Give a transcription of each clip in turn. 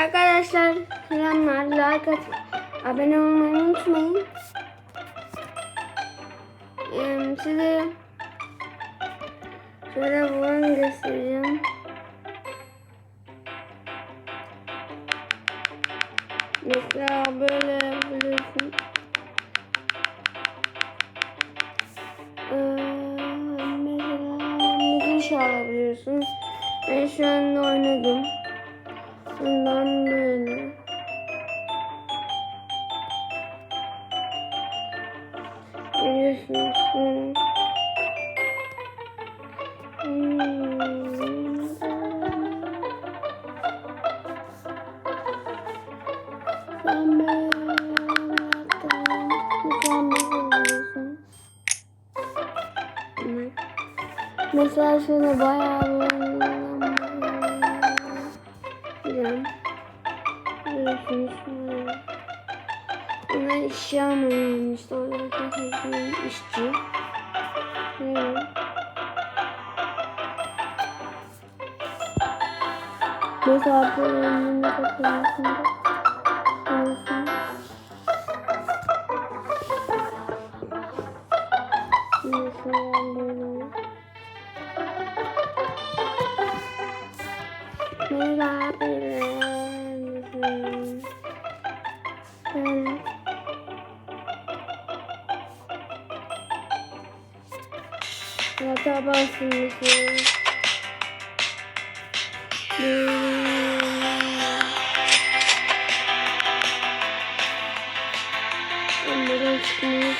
Arkadaşlar selamlar. Like at, abone olmayı unutmayın. Ee, size şöyle bunu göstereceğim. Mesela böyle biliyorsun. Ee, mesela müzik çalabiliyorsun. Ben şu anda oynadım. Bundan böyle. Görüyorsunuz. Hmm. Sen böyle. Mesela şöyle bayağı Bilmiyorum. Görüyorsunuz şunları. Onlar işçi almıyorum işte. Orada hepsinin işçi. Evet. Önüne bakıyorsun da. Görüyorsun. Böyle. Böyle. Yatağa basıyorsun. Buradan çıkmayı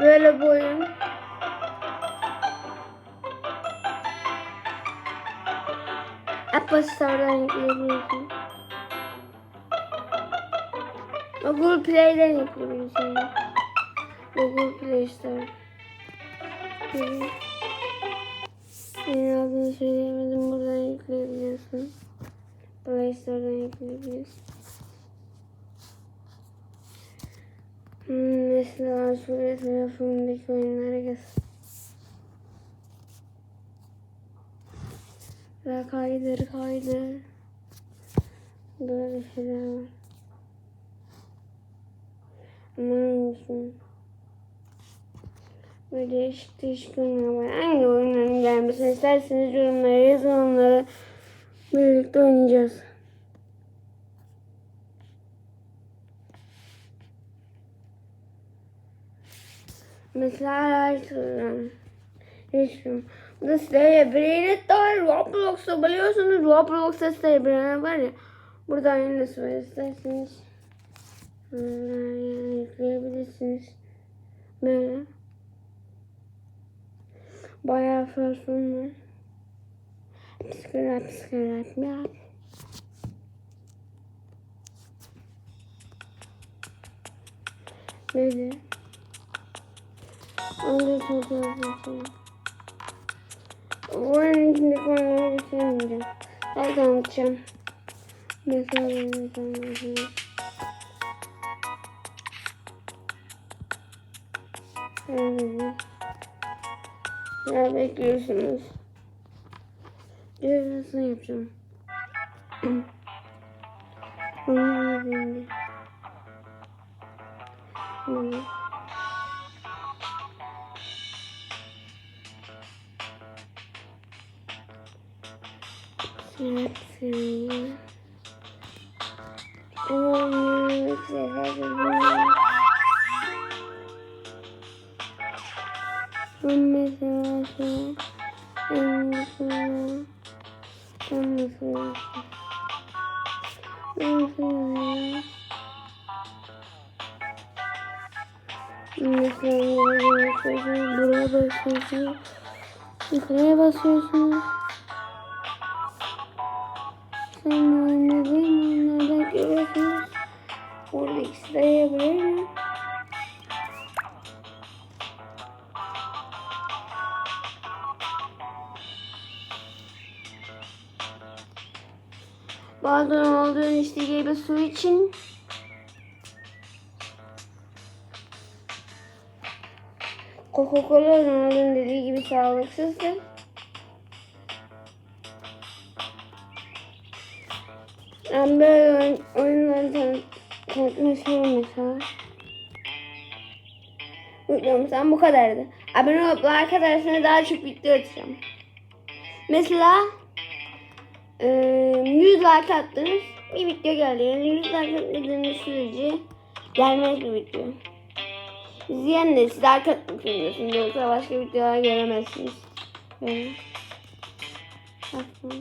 Böyle boyun. Apple Store'dan yükleyebiliyorsun. Google Play'den yükleyebiliyorsun. Google Play Store. Yeni adını söyleyemedim. Buradan yükleyebiliyorsun. Play Store'dan yükleyebiliyorsun. Hmm, mesela şuraya telefonumdaki oyunlara göster. Ve kaydır kaydır. Böyle şeyler var. Aman olsun. Böyle değişik değişik oyunlar var. Hangi oyunların gelmesini isterseniz yorumlara yazın onları birlikte oynayacağız. Mesela Lightroom. Lightroom. Bu da de var. Roblox'ta biliyorsunuz. Roblox'ta Brainet var ya. Burada aynısı var. İsterseniz yükleyebilirsiniz. Böyle. Bayağı fasyon var. Psikolog, psikolog, yap. Böyle. Onu yapıyorsun. Oyunun içindeki oyunları göstermeyeceğim. Hadi anlatacağım. Mesela anlatacağım. Evet. Ne bekliyorsunuz? Görev nasıl yapacağım? Snap free. Oh, it's a heavy one. Mesela şu. Mesela. Mesela. Mesela. Mesela buraya basıyorsunuz. Yukarıya basıyorsunuz. Sonra oynadığım oyunlarda görüyorsunuz. Orada ikisi de yapabilirim. Bazen olduğun işte gibi su için. Coca-Cola Ronaldo'nun dediği gibi sağlıksızdır. Ben böyle oyun, oyunları tanı, tanıtmayı seviyorum mesela. Videom sen bu kadardı. Abone olup like atarsanız daha çok video atacağım. Mesela eee 100 like attınız bir video geldi. Yani 100 like atmadığınız sürece gelmez bir video. İzleyen de siz like atmak zorundasınız. Yoksa başka videolar göremezsiniz. Böyle. Bakın.